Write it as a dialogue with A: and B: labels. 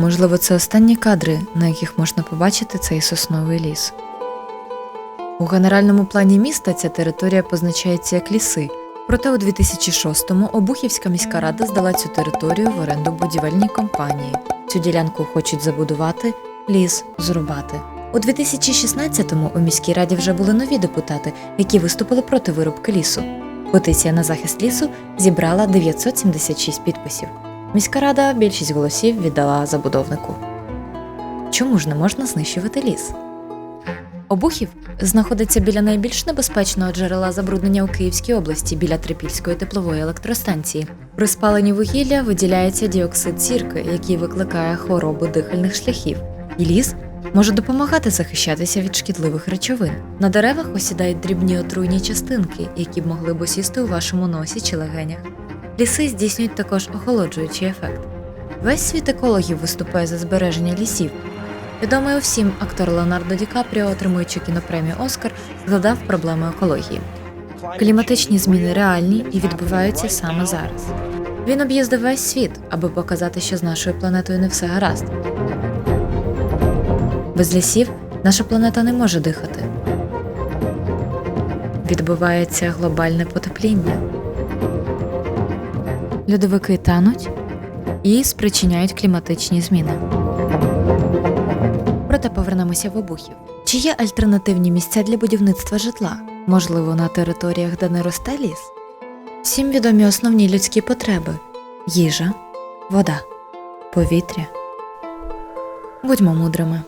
A: Можливо, це останні кадри, на яких можна побачити цей сосновий ліс. У генеральному плані міста ця територія позначається як ліси. Проте у 2006-му Обухівська міська рада здала цю територію в оренду будівельній компанії. Цю ділянку хочуть забудувати, ліс зрубати. У 2016-му у міській раді вже були нові депутати, які виступили проти вирубки лісу. Петиція на захист лісу зібрала 976 підписів. Міська рада більшість голосів віддала забудовнику. Чому ж не можна знищувати ліс? Обухів знаходиться біля найбільш небезпечного джерела забруднення у Київській області біля Трипільської теплової електростанції. При спаленні вугілля виділяється діоксид сірки, який викликає хвороби дихальних шляхів. І ліс може допомагати захищатися від шкідливих речовин. На деревах осідають дрібні отруйні частинки, які б могли б осісти у вашому носі чи легенях. Ліси здійснюють також охолоджуючий ефект. Весь світ екологів виступає за збереження лісів. Відомий усім актор Леонардо Ді Капріо, отримуючи кінопремію Оскар, згадав проблеми екології. Кліматичні зміни реальні і відбуваються саме зараз. Він об'їздив весь світ, аби показати, що з нашою планетою не все гаразд. Без лісів наша планета не може дихати. Відбувається глобальне потепління. Льодовики тануть і спричиняють кліматичні зміни. Проте повернемося в обухів. Чи є альтернативні місця для будівництва житла? Можливо, на територіях, де не росте ліс? Всім відомі основні людські потреби: їжа, вода, повітря. Будьмо мудрими.